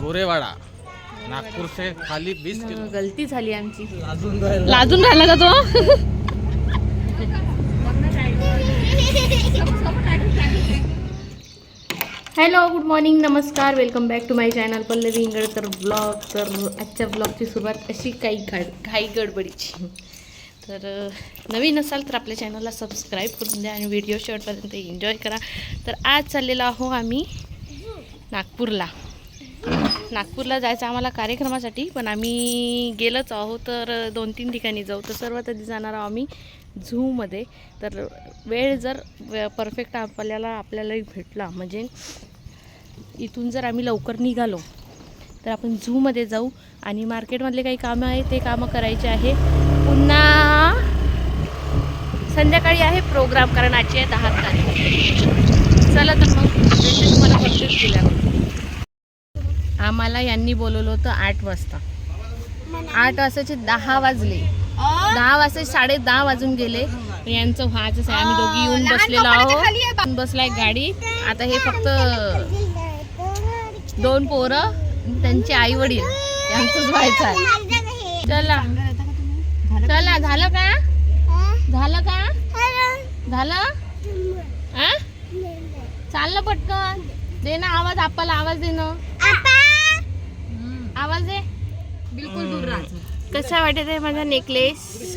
गोरेवाड़ा नागपुर से खाली 20 किलो. गलती झाली आमची. लाजून राहिला. का तो? हॅलो गुड मॉर्निंग नमस्कार. Welcome back to my channel Pallavi Ingalkar blog तर आजच्या ब्लॉगची सुरुवात अशी काही घाड घाई गडबडीची. तर नवीन असाल तर आपल्या चॅनलला सबस्क्राईब करून द्या आणि व्हिडिओ शेवटपर्यंत एन्जॉय करा. तर आज चाललेलो आहो आम्ही नागपूरला. नागपूरला जायचं आम्हाला कार्यक्रमासाठी पण आम्ही गेलोच आहोत तर दोन तीन ठिकाणी जाऊ. तर सर्वात आधी जाणार आहोत आम्ही झूमध्ये. तर वेळ जर परफेक्ट आपल्याला आपल्यालाही भेटला. म्हणजे इथून जर आम्ही लवकर निघालो तर आपण झूमध्ये जाऊ. आणि मार्केटमधले काही कामं आहे ते कामं करायचे आहे. पुन्हा संध्याकाळी आहे प्रोग्राम कारण आजची आहे दहा तारीख. चला तर मग भेटते तुम्हाला परफेक्ट दिल्यावर आम्हाला यांनी बोलवलं होतं आठ वाजता. आठ वाजताचे दहा वाजले. दहा वाजता साडे दहा वाजून गेले. यांचं व्हायचंच आहे. आम्ही दोघी येऊन बसलेलो आहोत. बसलाय गाडी. आता हे फक्त दोन पोरं त्यांचे आई वडील. यांचंच व्हायचं आहे. चला. चला झालं का? झालं का? झालं. आ? चाललं पटकन. दे ना आवाज आपल्याला आवाज दे ना. आवाज दे. बिलकुल दूर कसा वाटत आहे माझा नेकलेस?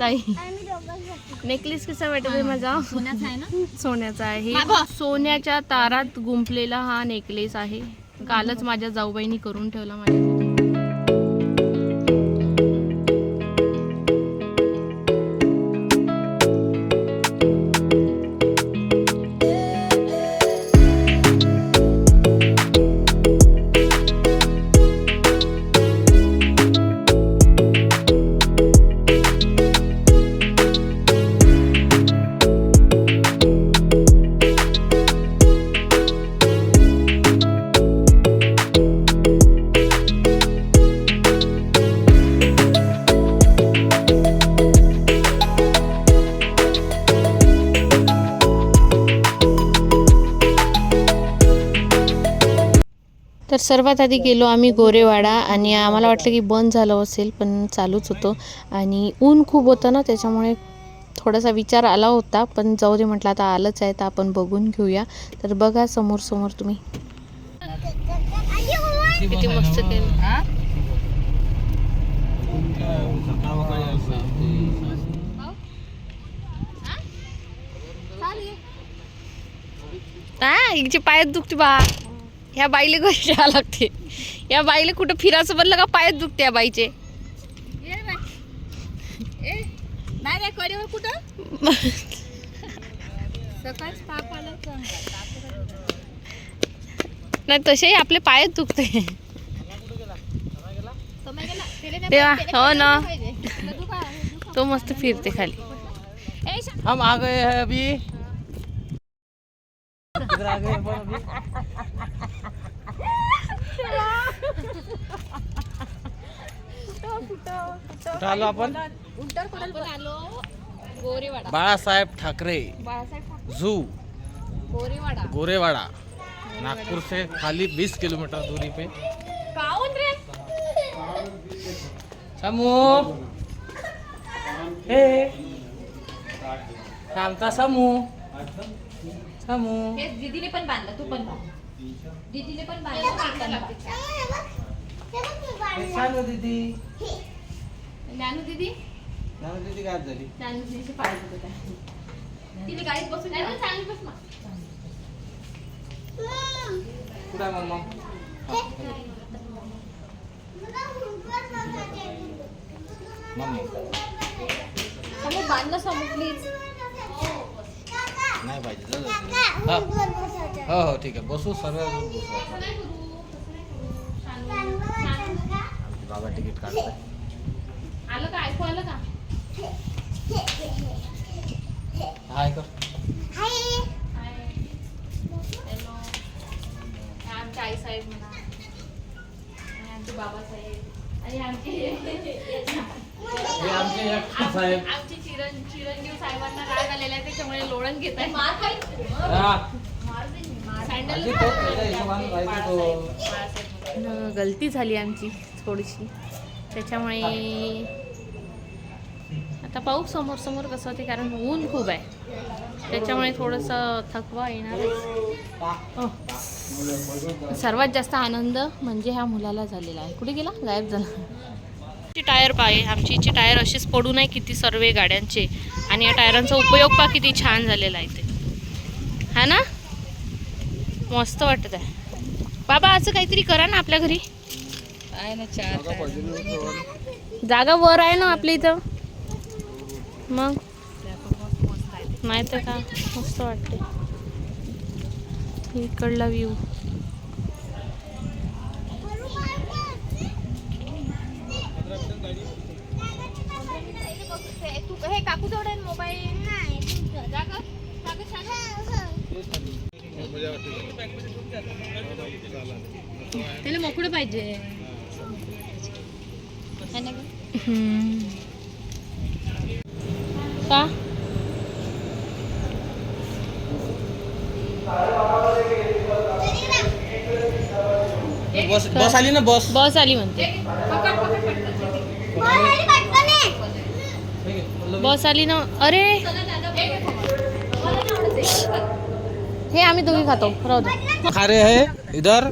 ताई. नेकलेस कसा वाटत आहे माझा? सोन्याचा आहे ना? सोन्याचा आहे. सोन्याच्या तारात गुंफलेला हा नेकलेस आहे. कालच माझ्या जाऊबाईनी करून ठेवला माझ्यासाठी. तर सर्वात आधी गेलो आम्ही गोरेवाडा आणि आम्हाला वाटलं की बंद झालं असेल पण चालूच होतं आणि ऊन खूप होतं ना त्याच्यामुळे थोडासा विचार आला होता पण जाऊ दे म्हटलं आता आलंच आहे तर आपण बघून घेऊया तर बघा समोर समोर तुम्ही किती मस्त केलं हा दुखते बा ह्या बाईले घरी जावं लागते. या बाईले कुठं फिरायचं बनलं का पायात दुखते या बाईचे. नाही तसेही आपले पायच दुखते. तेव्हा हो ना. तो मस्त फिरते खाली. हम आ गए हैं अभी. आलो आपण. गोरेवाडा. बाळासाहेब ठाकरे. जू. गोरेवाडा. गोरेवाड़ा. नागपुर से खाली 20 किलोमीटर दूरी पे काऊन रे. समू हे आमचा समू समू हे दीदीने पण बांधलं तू पण बांध. दीदीने पण बांधलं. हे दीदी? ज्ञानू दीदी? सांगू दीदी काय झाली. ज्ञानू दीदीचे दुखत आहे तिने गाडीत बसून चांगली बस ना. कुठं मम्मा? मम्मी. समोर प्लीज नाही पाहिजे. हा. हो ठीक आहे. बसू सर्व बसू. बाबा तिकीट काढताय आलं का? ऐकू आलं का? हाय कर. हॅलो. आमचे आई साहेब म्हणा. आणि आमचे बाबासाहेब आणि आमचे आमचे एक साहेब. आमचे चिरं चिरंजीव साहेबांना राग आलेला आहे त्याच्यामुळे लोळण घेत आहे. हा. गलती झाली आमची थोडीशी. त्याच्यामुळे आता पाहू समोर समोर कसं होते कारण ऊन खूप आहे. त्याच्यामुळे थोडंसं थकवा येणार सर्वात जास्त आनंद म्हणजे ह्या मुलाला झालेला आहे. कुठे गेला? गायब झाला. ची टायर पाय आमची इथे टायर अशीच पडू नये किती सर्व गाड्यांचे. आणि या टायरांचा उपयोग पा किती छान झालेला आहे ते. हा ना? मस्त वाटत आहे. बाबा असं काहीतरी करा ना आपल्या घरी. आहे ना चार जागा वर आहे ना आपल्या इथं? मग? नाही तर का? मस्त वाटते इकडला व्ह्यू हे काकू जवळ मोबाईल त्याला मोकळं पाहिजे. का? बस बस आली ना बस. बस आली म्हणते. बस आली ना. अरे! हे आम्ही दोघी खातो. राहू दे. खारे है इधर.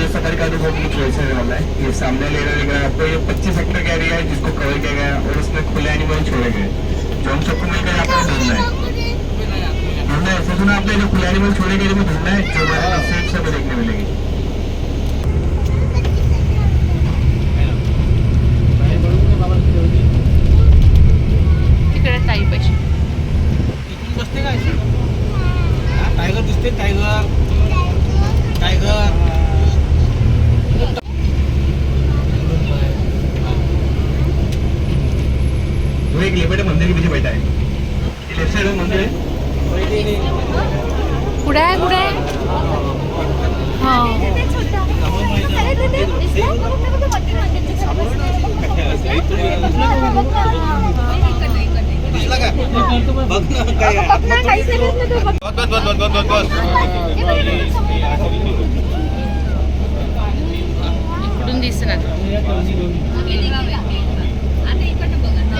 तो सफारी का अनुभव कुछ वैसे वाला है ये सामने ले रहे हैं आपको ये 25 हेक्टर का एरिया है जिसको कवर किया? गया और उसमें खुले एनिमल छोड़े गए जो हम सबको मिलकर पर ढूंढना है ढूंढना है सुना आपने जो खुले एनिमल छोड़े गए जिसमें ढूंढना है जो हमारे सेफ़ से देखने मिलेगी तिकडे एक लेपेटे मंदिर के पीछे बैठा है लेफ्ट साइड में मंदिर है हा. बस बस बस बस बस बस इकडून दिसणार दिसला बेटा? दिसला का? हम्म क्लिअर नाही का?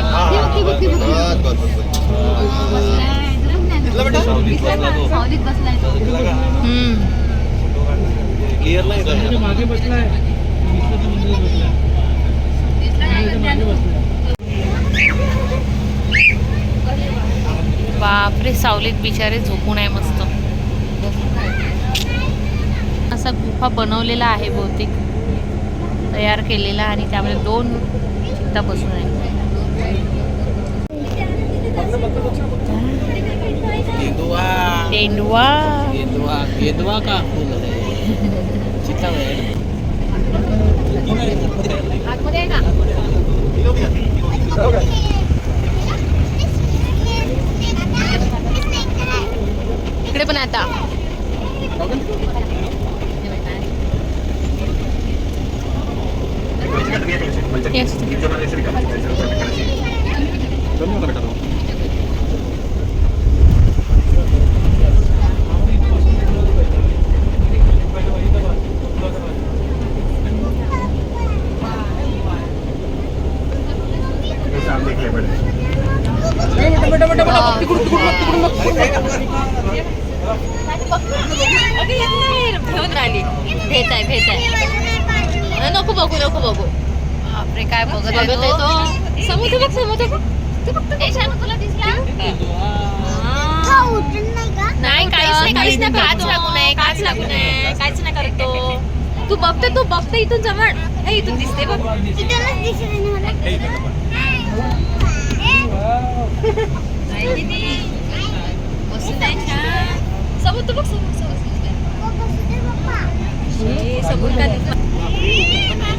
बापरे सावलीत बिचारे झोपून आहे मस्त. असा गुफा बनवलेला आहे बहुतेक. तयार केलेला आणि त्यामध्ये दोन चित्ता बसून आहे केंदुआ तेंडवा केंदुआ केंदुआ का फूल है चित्ता है आतमध्ये आहे का इकडे पण आहे आता Yes. सामने के बड़े घेऊन राहिली भेट आहे भेट आहे नको बघू नको बघू. बापरे काय बघत आहे बघत आहे तो. समुद्र बघ समुद्र बघ. ते बघ, ते छान तुला दिसला? नाही काहीच नाही काहीच नाही काच लागू नये काच लागू नये काहीच नाही करतो तू. बघते तू बघते इथून जवळ हे इथून दिसते बघ. मस्त आहे छान समुद्र बघ. समुद्र हे समुद्र काय दिसला?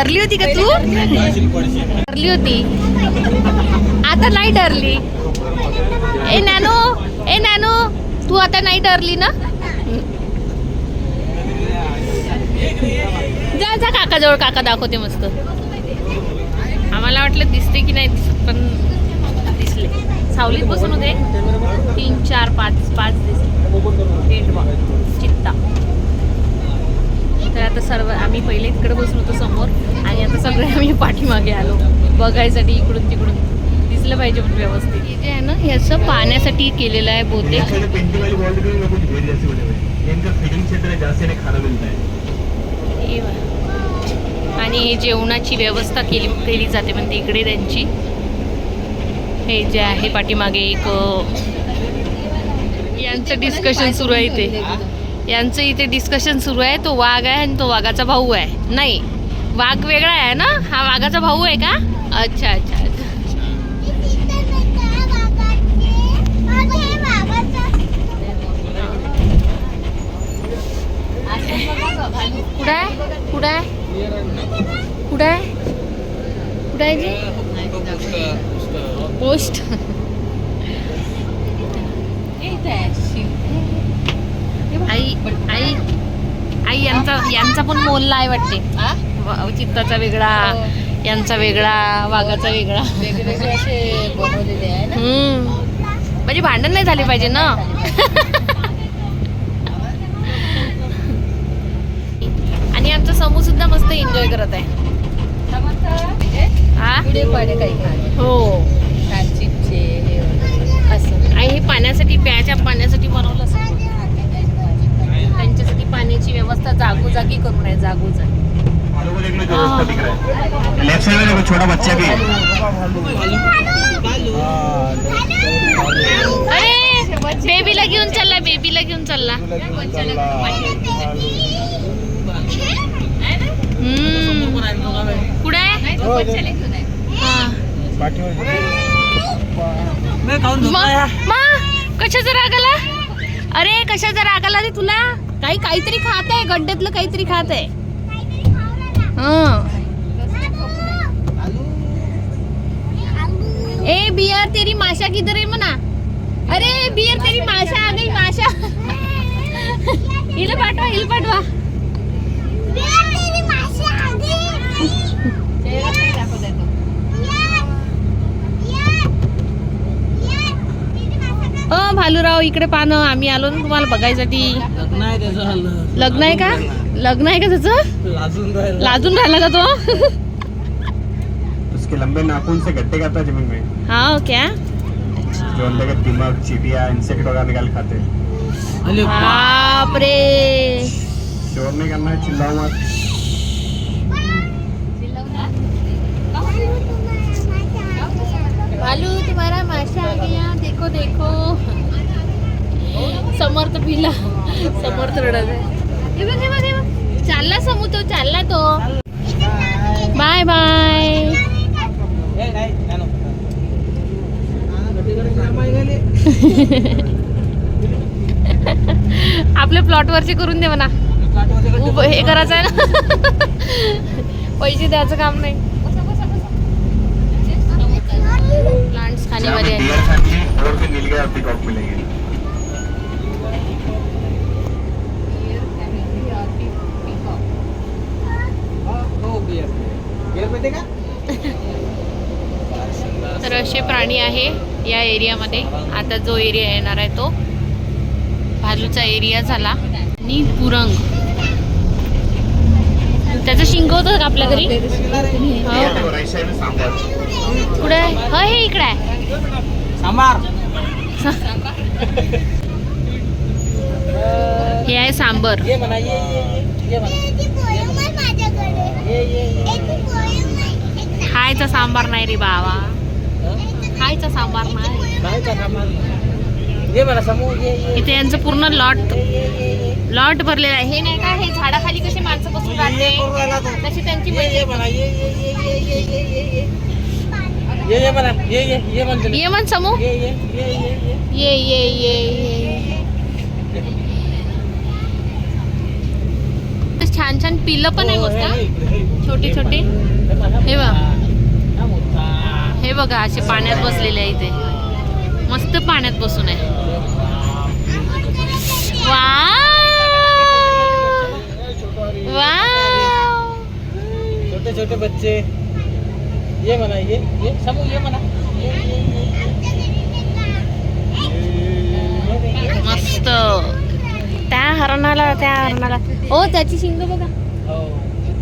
ठरली डरली होती का तू? ठरली डरली होती. आता नाही डरली ए नॅनो ए नॅनो तू आता नाही डरली ना? जा जा काकाजवळ काका दाखवते मस्त. आम्हाला वाटलं दिसते की नाही दिसत पण दिसले. सावलीत बसून होते. तीन चार पाच पाच दिसले. चित्ता. तर आता सर्व आम्ही पहिले तिकडे बसून होतो समोर आणि आता सगळे आम्ही पाठीमागे आलो. बघायसाठी इकडून तिकडून. दिसलं पाहिजे पण व्यवस्थित. हे जे आहे ना हे असं पाहण्यासाठी केलेलं आहे बहुतेक. आणि हे जेवणाची व्यवस्था केली केली जाते म्हणजे इकडे त्यांची. हे जे आहे पाठीमागे एक यांचं डिस्कशन सुरू आहे इथे. यांचं इथे डिस्कशन सुरू आहे. तो वाघ आहे आणि तो वाघाचा भाऊ आहे. नाही वाघ वेगळा आहे ना? हा वाघाचा भाऊ आहे का? अच्छा अच्छा अच्छा. कुठं आहे? कुठं आहे? कुठं आहे? कुठं आहे जी? पोस्ट आई आई आई यांचा यांचा पण मोल्ला आहे वाटते. चित्ताचा वेगळा यांचा वेगळा वाघाचा वेगळा. हम्म. म्हणजे भांडण नाही झाले पाहिजे ना? आणि आमचा समूह सुद्धा मस्त एन्जॉय करत आहे. हा? हो. हे असं. हे पाण्यासाठी प्याच्या पाण्यासाठी बनवलं पाण्याची व्यवस्था जागोजागी करून आहे जागोजागी. लेफ्ट साइड में देखो छोटा बच्चा भी है अरे बेबीला घेऊन चालला बेबीला घेऊन चालला. कुठे आहे? कशाचा राग आला? अरे कशाचा राग आला रे तुला? काही काहीतरी खात आहे गड्ड्यातलं काहीतरी खात आहे. हं. ए बियर तेरी माशा किधर है मना? अरे बियर तेरी माशा आ गई माशा. हिला पाठवा हिला पाठवा. अ भालूराव इकडे पाहणं आम्ही आलो ना तुम्हाला बघायसाठी. लग्न आहे त्याचं लग्न आहे का? लग्न आहे का त्याचं? लाजून राहिला. लाजून राहिला का तो? उसके लंबे नाखून से गट्टे खाता है जमीन में। हा क्या? जो अंदर का दिमाग चीटिया इंसेक्ट वगैरह निकाल के खाते हैं। अरे बापरे शोर नहीं करना है चिल्लाओ मत। तुम्हारा आ गया देखो देखो. समर्थ पिला. समर्थ रडत आहे. बघ बघ चालला समू तो चालला तो. बाय बाय आपल्या प्लॉटवरचे करून दे म्हणा. हे करायचं आहे ना. पैसे द्यायचं काम नाही. खाने वाले और मिल गया मिलेंगे तर असे प्राणी आहे या एरियामध्ये. आता जो एरिया येणार आहे तो भालूचा एरिया झाला. आणि पुरंग त्याचं शिंग होतं का आपल्या घरी? हो. कुठे आहे? हो हे इकडे आहे. सांबार. हे आहे सांबर. ये म्हणा ये ये खायचा सांबार नाही रे बाबा. खायचा सांबार नाही. इथे यांचं पूर्ण लॉट. लॉट भरलेला आहे. हे नाही का हे झाडाखाली कशी माणसं बसून राहते. तशी त्यांची ये म्हणा ये ये ये म्हणतो ये म्हण समो ये ये ये ये ये। छान छान पिलं पण आहे मस्त छोटे छोटे. हे बघ. हे बघा असे पाण्यात बसलेले आहे इथे. मस्त पाण्यात बसून आहे. वा छोटे छोटे बच्चे. ये म्हणा ये ये समू ये म्हणा मस्त. त्या हरणाला त्या हरणाला. हो त्याची शिंग बघा. हो.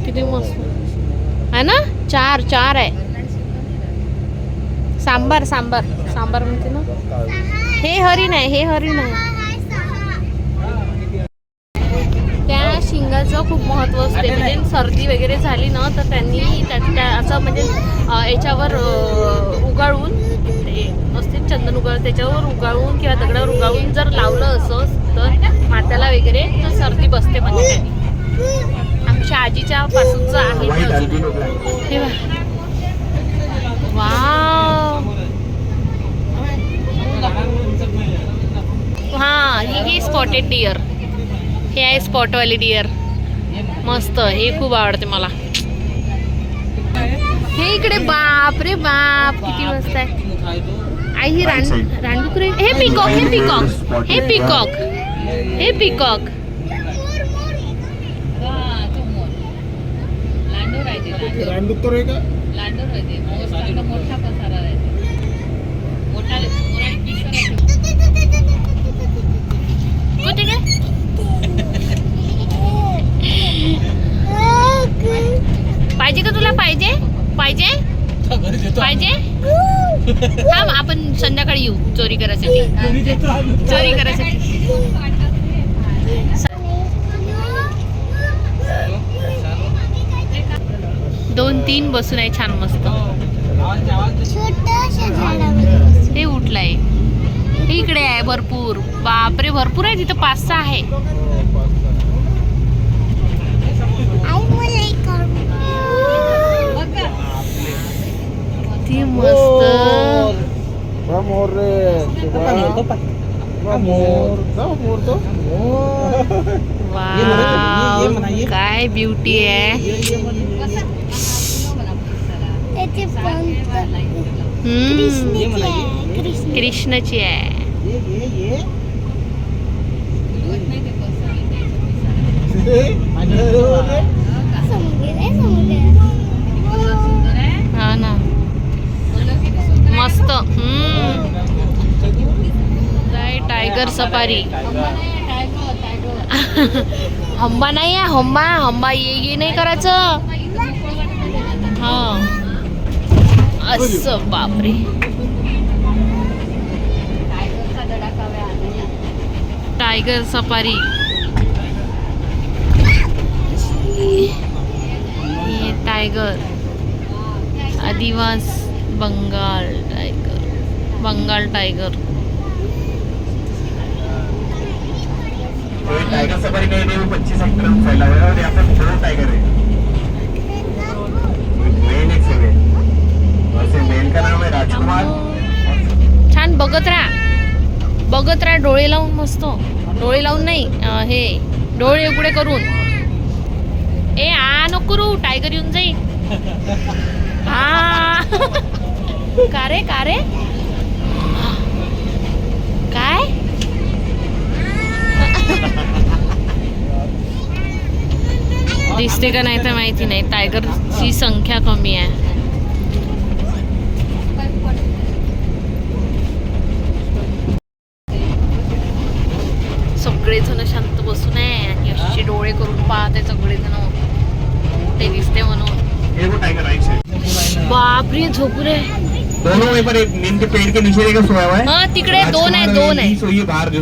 किती मस्त. आहे ना? चार चार आहे. सांबार सांबार. सांबार म्हणते ना? हे हरिण आहे हे हरिण आहे शिंगाचं खूप महत्त्व असते. म्हणजे सर्दी वगैरे झाली ना तर त्यांनी त्या त्या असं म्हणजे याच्यावर उगाळून ते असते चंदन उगाळ त्याच्यावर उगाळून किंवा दगडावर उगाळून जर लावलं असं तर मात्याला वगैरे तर सर्दी बसते म्हणजे त्यांनी. आमच्या आजीच्या पासूनचं आहे हे हा ही ही स्पॉटेड डिअर हे आहे स्पॉटवाली डिअर मस्त हे खूप आवडते मला. हे इकडे बाप रे बाप किती मस्त आहे. आई ही रान रानडुकरे हे पिकॉक हे पिकॉक हे पिकॉक हे पिकॉक लांडोर आहे ते लांडोर रानडुक्कर आहे का लांडोर आहे ते मोठाचा मोठा पसारा आहे ते. मोठा मोठा पिसर आहे ते. कुठे काय पाहिजे? पाहिजे? पाहिजे? थांब आपण संध्याकाळी येऊ. चोरी करायसाठी. चोरी करायसाठी. दोन तीन बसून आहे छान मस्त. हे उठलाय. इकडे आहे भरपूर. बापरे भरपूर आहे. तिथं पाच सहा आहे. किती मस्त. Vamos, Re. तो. वाव काय ब्युटी आहे. त्याचे आहे कृष्ण. कृष्णाची आहे. मस्त. हम्म. टायगर सफारी हंबा नाही आहे हंबा हंबा ये ये नाही करायचं. हा. असं बापरे. टायगर सफारी हे टायगर आदिवास. बंगाल टायगर बंगाल टायगर तो एक टाइगर सफारी का एरिया में पच्चीस हेक्टेयर में फैला हुआ है और यहाँ पे दो टाइगर है मेल एक फीमेल वैसे मेल का नाम है राजकुमार. छान बघत राहा. बघत राहा डोळे लावून मस्त. डोळे लावून नाही हे डोळे उघडे करून. ए आ नको टायगर येऊन जाईल. आ. का रे का रे? काय? दिसते का नाही तर माहिती नाही. टायगरची संख्या कमी आहे. सगळेजण शांत बसून आहे आणि असे डोळे करून पाहते सगळेजण. ते दिसते म्हणून. बापरे झोपू रे दोनों में पर एक नीम के पेड़ के नीचे देखो सोया हुआ है। हाँ, तिकडे दोन है, दोन है। उल्टी सोई है बाहर जो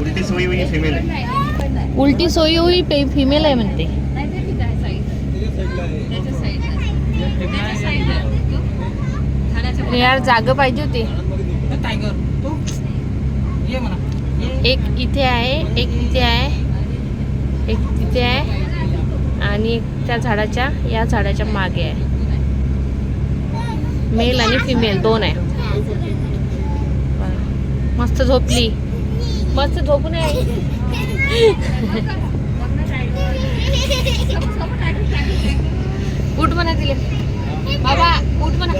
उल्टी सोई हुई फीमेल है। उलटी सोयी हुई पे फिमेल आहे म्हणते यार जागा पाहिजे होती। एक इथे आहे एक इथे आहे एक तिथे आहे आणि त्या झाडाच्या या झाडाच्या मागे आहे. मेल आणि फिमेल दोन आहे. मस्त झोपली. मस्त झोपून आहे. उठ म्हणा तिले. बाबा उठ म्हणा.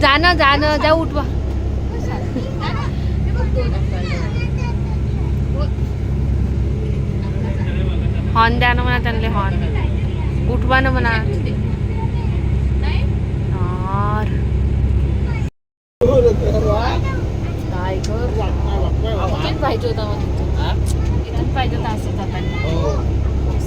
जाणं जाणं जा उठवा हॉर्न द्या ना म्हणा त्यांना हॉर्न. उठवा ना म्हणा. यार. काय गं? इथेच पाहिजे होता मग इथेच पाहिजे होता असं जाताना.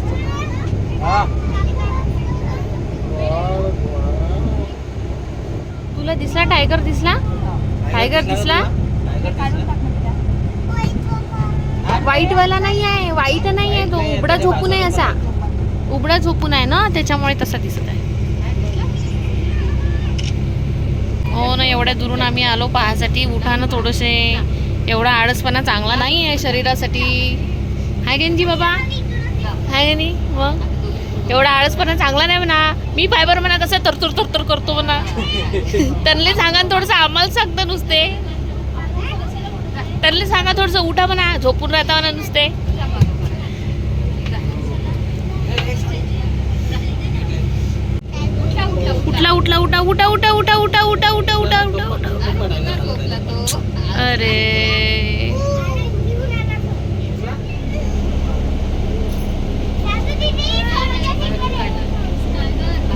तुला दिसला टायगर दिसला? टायगर दिसला? वाईट वाला नाही आहे वाईट नाही आहे तो उबडा झोपून आहे असा. उबडा झोपून आहे ना त्याच्यामुळे तसा दिसत आहे. हो ना एवढ्या दुरून आम्ही आलो पाहासाठी. उठा ना थोडंसे एवढा आळसपणा चांगला नाही आहे शरीरासाठी. हाय गेनजी बाबा. हाय नी मग? एवढा आळसपणा चांगला नाही म्हणा. मी फायबर म्हणा कसं तरतुर तरतुर करतो म्हणा. त्यांना सांगा ना थोडंसं आम्हाला सांगतं नुसते. त्यांना सांगा थोडंसं उठा म्हणा. झोपून राहता म्हणा नुसते. उठला उठला उठा उठा उठा उठा उठा उठा उठा उठा उठा अरे.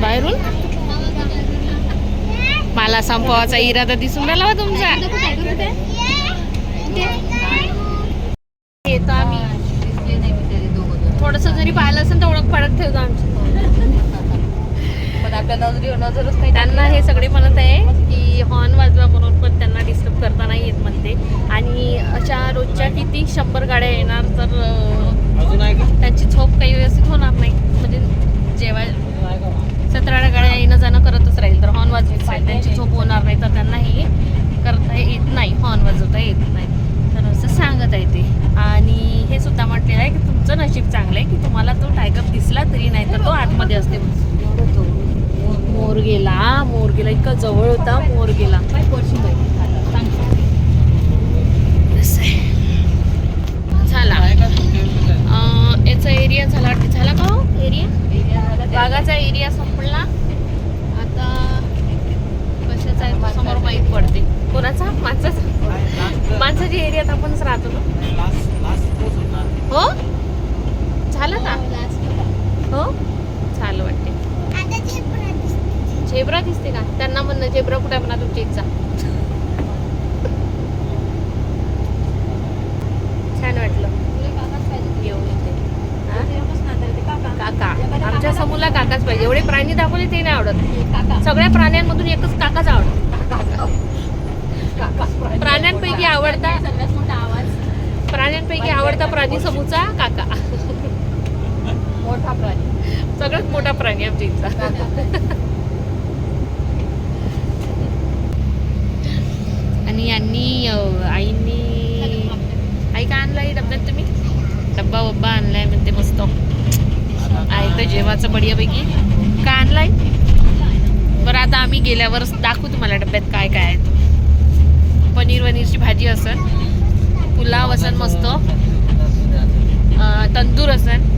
बाहेरून? मला संपवाचा इरादा दिसून राहिला हो तुमचा. येतो आम्ही. थोडस जरी पाहिलं असेल तर ओळख पडत ठेवतो आमची. आपल्या नजरी नजरच नाही त्यांना हे सगळे म्हणत आहे की हॉर्न वाजवा म्हणून पण त्यांना डिस्टर्ब करता नाही येत म्हणते. आणि अशा रोजच्या किती शंभर गाड्या येणार तर त्यांची झोप काही व्यवस्थित होणार नाही. म्हणजे जेव्हा सतरा गाड्या येणं जाणं करतच राहील. तर हॉर्न वाजवीत राहील त्यांची झोप होणार नाही तर त्यांना हे करता येत नाही. हॉर्न वाजवता येत नाही. तर असं सांगत आहे ते. आणि हे सुद्धा म्हटलेलं आहे की तुमचं नशीब चांगलं आहे की तुम्हाला तो टायगर दिसला तरी नाही तर तो आतमध्ये असते मोर गेला मोर गेला इतका जवळ होता मोर गेला. झाला. याचा एरिया झाला वाटतं. झाला का हो? एरिया बागाचा एरिया संपला. आता कशाचा आहे? समोर माहीत पडते. कोणाचा? माणसाचा माणसाच्या एरियात आपणच राहतो ना. हो? झालं का? हो? झेब्रा दिसते का? त्यांना म्हणणं झेब्रा कुठे म्हणा तुमची इच्छा छान वाटलं. काका. आमच्या समूहला काकाच पाहिजे. एवढे प्राणी दाखवले ते नाही आवडत. सगळ्या प्राण्यांमधून एकच काकाच आवडत. प्राण्यांपैकी आवडता प्राण्यांपैकी आवडता प्राणी समूहचा काका. मोठा प्राणी. सगळ्यात मोठा प्राणी आमच्या इथला आणि यांनी आईंनी आई का आणलाय डब्यात तुम्ही? डब्बा वब्बा आणलाय म्हणते मस्त. आहे तर जेवाचं बढियापैकी. का आणलाय? बरं आता आम्ही गेल्यावर दाखवू तुम्हाला डब्यात काय काय आहे पनीर वनीरची भाजी असन पुलाव असन मस्त. तंदूर असन.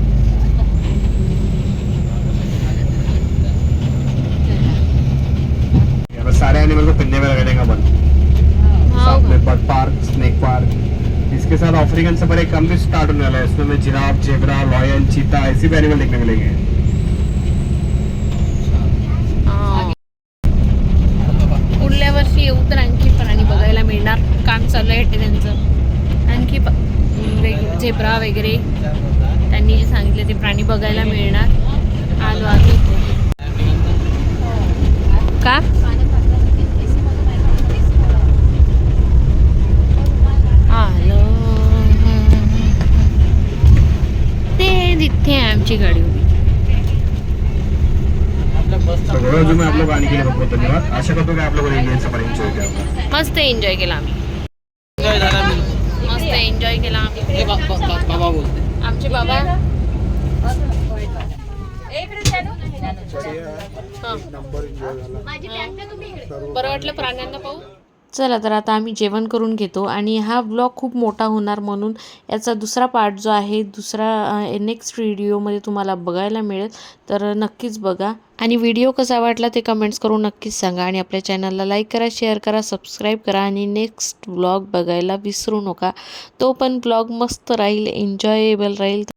सारे एनिमल को पिंजरे में का बंद? साथ में बर्ड पार्क स्नेक पार्क इसके साथ अफ्रीकन सफारी कम भी स्टार्ट होने वाला है। इसमें हमें जिराफ जेबरा लॉयन चीता ऐसे भी एनिमल देखने मिलेंगे। हा. पुढल्या वर्षी येऊ तर आणखी प्राणी बघायला मिळणार. काम चालू आहे त्यांचं. आणखी झेब्रा वगैरे. त्यांनी जे सांगितले ते प्राणी बघायला मिळणार. आलो आम्ही का? सफारी एंजॉय किया मस्त एन्जॉय केला आम्ही. एन्जॉय झाला मी मस्त एन्जॉय केला आम्ही. हे आमचे बाबा. हां. बरं वाटलं प्राण्यांना पाहू? चला तर आता आम्ही जेवण करून घेतो. आणि हा ब्लॉग खूप मोठा होणार म्हणून याचा दुसरा पार्ट जो आहे दुसरा नेक्स्ट व्हिडिओमध्ये तुम्हाला बघायला मिळेल. तर नक्कीच बघा. आणि व्हिडिओ कसा वाटला ते कमेंट्स करून नक्कीच सांगा. आणि आपल्या चॅनलला लाईक करा शेअर करा सबस्क्राईब करा आणि नेक्स्ट ब्लॉग बघायला विसरू नका. तो पण ब्लॉग मस्त राहील एन्जॉयेबल राहील.